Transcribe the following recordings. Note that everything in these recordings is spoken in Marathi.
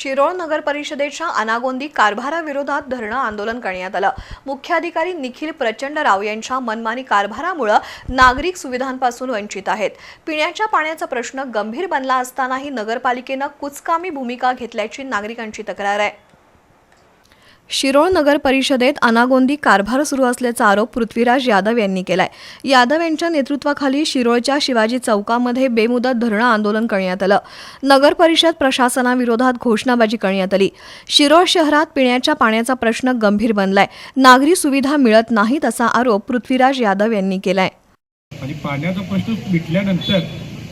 शिरोळ नगर परिषदेच्या अनागोंदी कारभाराविरोधात धरणं आंदोलन करण्यात आलं. मुख्याधिकारी निखिल प्रचंड राव यांच्या मनमानी कारभारामुळं नागरिक सुविधांपासून वंचित आहेत. पिण्याच्या पाण्याचा प्रश्न गंभीर बनला असतानाही नगरपालिकेनं कुचकामी भूमिका घेतल्याची नागरिकांची तक्रार आहे. शिरोळ नगर परिषदेत अनागोंदी कारभार सुरू असल्याचा आरोप पृथ्वीराज यादव यांनी केलाय. यादव यांच्या नेतृत्वाखाली शिरोळच्या शिवाजी चौकामध्ये बेमुदत धरणं आंदोलन करण्यात आलं. नगर परिषद प्रशासनाविरोधात घोषणाबाजी करण्यात आली. शिरोळ शहरात पिण्याच्या पाण्याचा प्रश्न गंभीर बनलाय. नागरी सुविधा मिळत नाहीत असा आरोप पृथ्वीराज यादव यांनी केलाय. आणि पाण्याचा प्रश्न मिटल्यानंतर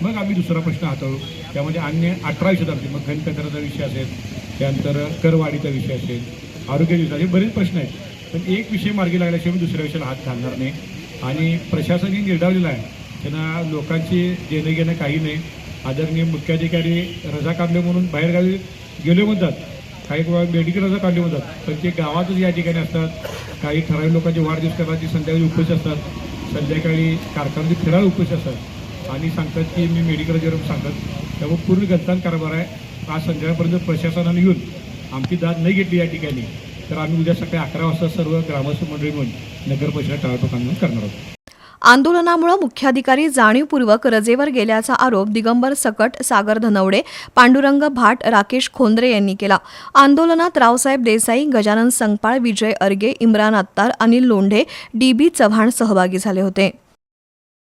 मग आम्ही दुसरा प्रश्न हाताळू. त्यामध्ये अन्य अठरा विषय मग घनकचऱ्याचा विषय असेल त्यानंतर करवाढीचा विषय असेल आरोग्य विषय हे बरेच प्रश्न आहेत. पण एक विषय मार्गी लागल्याशिवाय मी दुसऱ्या विषयाला हात घालणार नाही. आणि प्रशासनही निर्धावलेलं आहे. त्यांना लोकांची देणं घेणं काही नाही. आदरणीय मुख्याधिकारी रजा काढले म्हणून बाहेरगावी गेले म्हणतात. काही वेळा मेडिकल रजा काढली म्हणतात. पण ते गावातच या ठिकाणी असतात. काही ठराविक लोकांचे वाढदिवस करतात. ते संध्याकाळी उपस्थित असतात. संध्याकाळी कारखान्याचे फिरायला उपस्थित असतात. आणि सांगतात की मी मेडिकल जेवण सांगतात त्यामुळे पूर्ण गलतान कारभार आहे. आज संध्याकाळपर्यंत प्रशासनाने येऊन आमची दाद नाही घेतली या ठिकाणी. तर आम्ही उद्या सकाळी अकरा वाजता सर्व ग्रामस्थ मंडळी म्हणून नगर परिषद टाळाटोप आंदोलन करणार आहोत. आंदोलनामुळे मुख्याधिकारी जाणीवपूर्वक रजेवर गेल्याचा आरोप दिगंबर सकट सागर धनवडे पांडुरंग भाट राकेश खोंद्रे यांनी केला. आंदोलनात रावसाहेब देसाई गजानन संगपाळ विजय अर्गे इम्रान अत्तार अनिल लोंढे डी बी चव्हाण सहभागी झाले होते.